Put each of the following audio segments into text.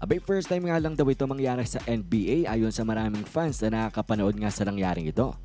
Abay, first time nga lang daw ito mangyari sa NBA ayon sa maraming fans na nakakapanood nga sa nangyaring ito.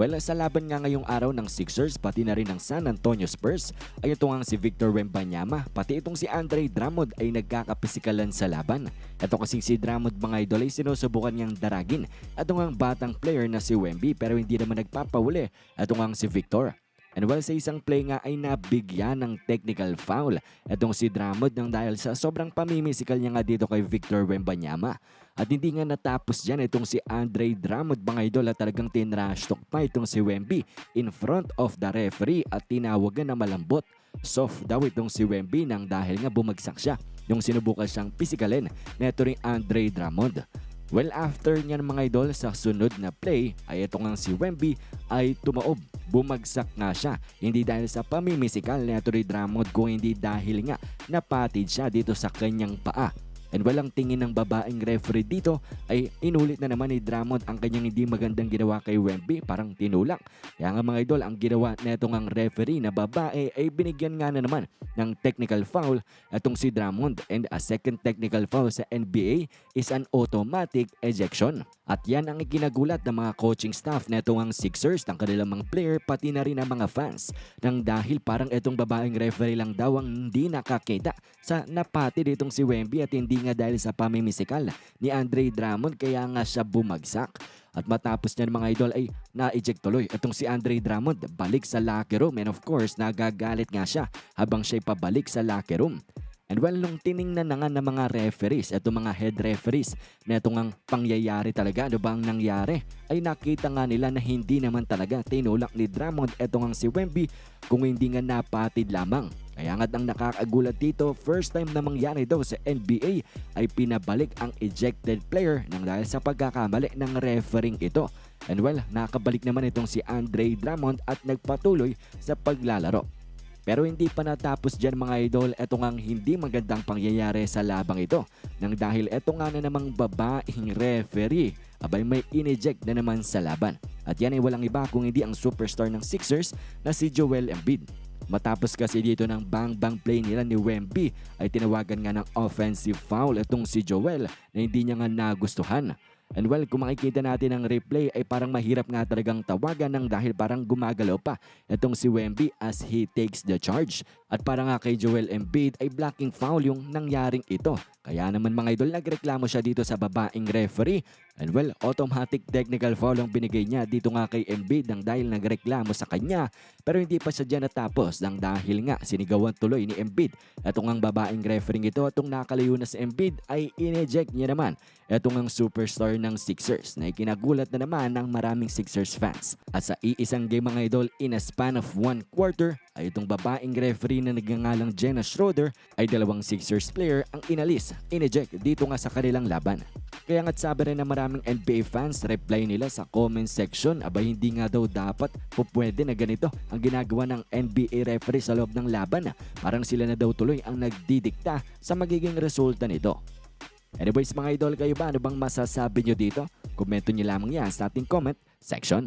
Well, sa laban nga ngayong araw ng Sixers pati na rin ng San Antonio Spurs ay ito nga si Victor Wembanyama pati itong si Andre Drummond ay nagkakapisikalan sa laban. Ito kasi si Drummond mga idol ay sinusubukan niyang daragin ito nga ang batang player na si Wemby pero hindi naman nagpapahuli ito nga si Victor. And while sa isang play nga ay nabigyan ng technical foul itong si Drummond nang dahil sa sobrang pamimisikal niya nga dito kay Victor Wembanyama. At hindi nga natapos dyan itong si Andre Drummond mga idol at talagang tinrash talk pa itong si Wemby in front of the referee at tinawagan na malambot. Soft daw itong si Wemby nang dahil nga bumagsak siya nung sinubukan siyang pisikalin na ito rin Andre Drummond. Well, after niyan mga idol, sa sunod na play ay ito nga si Wemby ay tumaob. Bumagsak nga siya. Hindi dahil sa pamimisikal na ito rin Drummond kung hindi dahil nga napatid siya dito sa kanyang paa. And walang tingin ng babaeng referee dito ay inulit na naman ni Drummond ang kanyang hindi magandang ginawa kay Wemby, parang tinulak. Kaya nga mga idol, ang ginawa neto ngang referee na babae ay binigyan nga na naman ng technical foul atong si Drummond and a second technical foul sa NBA is an automatic ejection. At yan ang ikinagulat ng mga coaching staff neto ngang Sixers ng kanilang mga player pati na rin ang mga fans nang dahil parang itong babaeng referee lang daw ang hindi nakakita sa napati ditong si Wemby at hindi nga dahil sa pamimisikal ni Andre Drummond kaya nga siya bumagsak. At matapos niyan mga idol ay na-eject tuloy itong si Andre Drummond balik sa locker room and of course nagagalit nga siya habang siya'y pabalik sa locker room. And well, nung tiningnan na nga ng mga referees, eto mga head referees, na itong ang pangyayari talaga, ano ba ang nangyari, ay nakita nga nila na hindi naman talaga tinulak ni Drummond etong ang si Wemby kung hindi nga napatid lamang. Kaya nga't ang nakakagulat dito, first time na mangyari daw sa NBA ay pinabalik ang ejected player nang dahil sa pagkakamali ng refereeing ito. And well, nakabalik naman itong si Andre Drummond at nagpatuloy sa paglalaro. Pero hindi pa natapos dyan mga idol, eto ngang hindi magandang pangyayari sa labang ito. Nang dahil eto nga na namang babaeng referee, abay may ineject na naman sa laban. At yan ay walang iba kung hindi ang superstar ng Sixers na si Joel Embiid. Matapos kasi dito ng bang-bang play nila ni Wemby ay tinawagan nga ng offensive foul itong si Joel na hindi niya nga nagustuhan. And well, kung makikita natin ang replay ay parang mahirap nga talagang tawagan ng dahil parang gumagalaw pa itong si Wemby as he takes the charge. At para nga kay Joel Embiid ay blocking foul yung nangyaring ito. Kaya naman mga idol nagreklamo siya dito sa babaeng referee. And well, automatic technical foul ang binigay niya dito nga kay Embiid nang dahil nagreklamo sa kanya. Pero hindi pa siya dyan natapos nang dahil nga sinigawan tuloy ni Embiid. Itong ang babaeng referee ito atong nakalayo na si Embiid ay ineject niya naman. Itong ang superstar ng Sixers na ikinagulat na naman ng maraming Sixers fans. At sa iisang game mga idol in a span of one quarter ay itong babaeng referee na nagngangalang Jenna Schroeder ay dalawang Sixers player ang inalis, ineject dito nga sa kanilang laban. Kaya nga't sabi rin ng maraming NBA fans, reply nila sa comment section, abay hindi nga daw dapat o pwede na ganito ang ginagawa ng NBA referee sa loob ng laban. Parang sila na daw tuloy ang nagdidikta sa magiging resulta nito. Anyways mga idol, kayo ba ano bang masasabi nyo dito? Komento nyo lamang yan sa ating comment section.